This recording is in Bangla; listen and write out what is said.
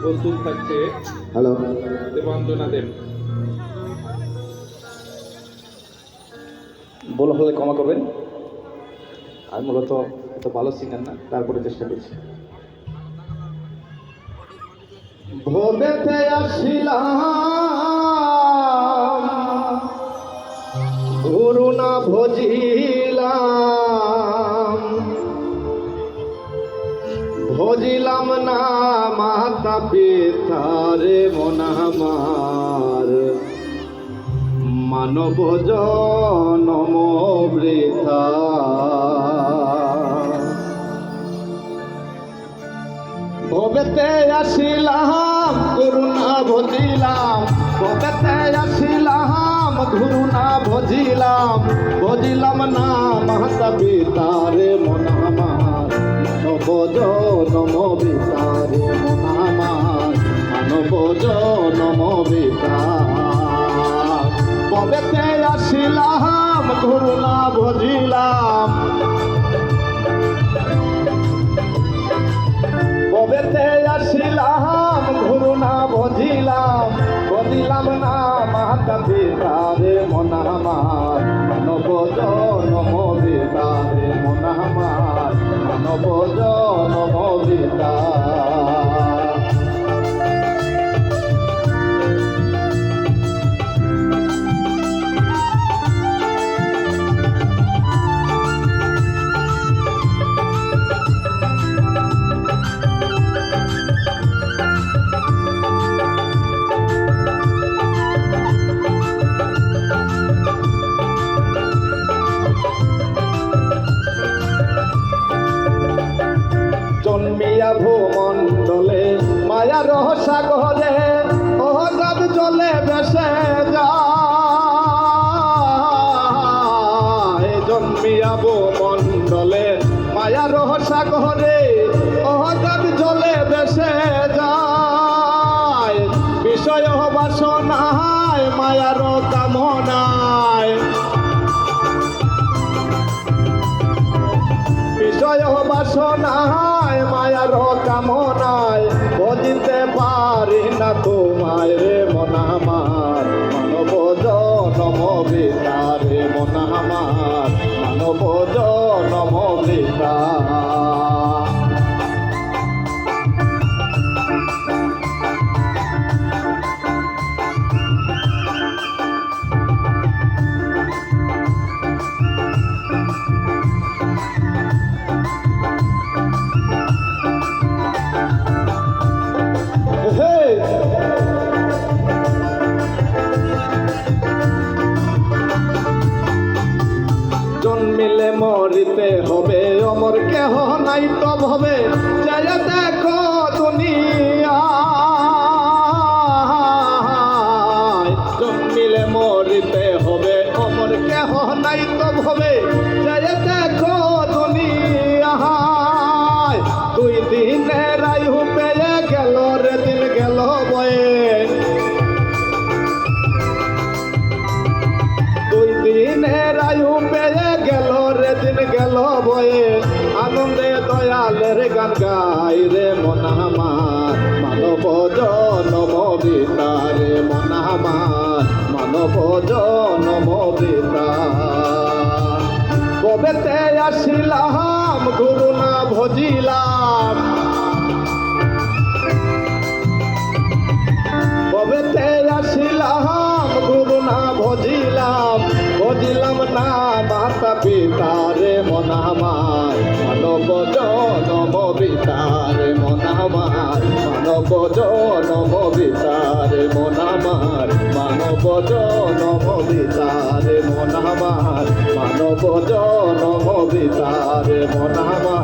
প্রস্তুত থাকছে হ্যালো। দেবাঞ্জনা দেব। বলো হলে ক্ষমা করবেন। আমি মূলত এত ভালো সিঙ্গার না তারপরে চেষ্টা করছি। ভোবেতে আসিলাম গুরু না ভজিলাম ভজিলাম না মাতা পিতারে মনামার মানব জনম বৃথা। ভবেতে আসিলাম, করুণা ভজিলাম। ভবেতে আসিলাম ঘুরুণা ভজিলাম। ভজিলাম না মাতা পিতারে মনামার জনম বিতারে মনামার মানব জনম বিতার কবেতে আসিলাম করুণা ভজিলাম কবেতে আসিলাম করুণা ভজিলাম ভজিলাম না মাতা পিতারে মনামার মানব জনম জন্মিয়া ভূমণ্ডলে মায়া রহসাগরে অহগাদ জলে বেসে যায়। জন্মিয়া ভূমণ্ডলে মায়া রহসাগরে অহগাদ জলে বেসে যায়। বিষয় বাসনায় মায়ার কামনায়। বাসনায় মায়ার কামনায় বজিতে পারি না তোমায় রে মনামার মানব জনম বিতারে মনামার মানব জনম বিতা মরিতে হবে অমর কেহ নাই তো ভবে যা দেখো দয়ালের গান গাই রে মনামার মানব জনম বিতারে মনামার মানব জনম বিতা কবেতে আসিলাম, গুরু না ভজিলাম। না মাতা পিতারে মনামার মানব জনম বিতারে মনামার মানব জনম বিতারে মনামার মানব জনম বিতারে মনামার মানব জনম বিতারে মনামার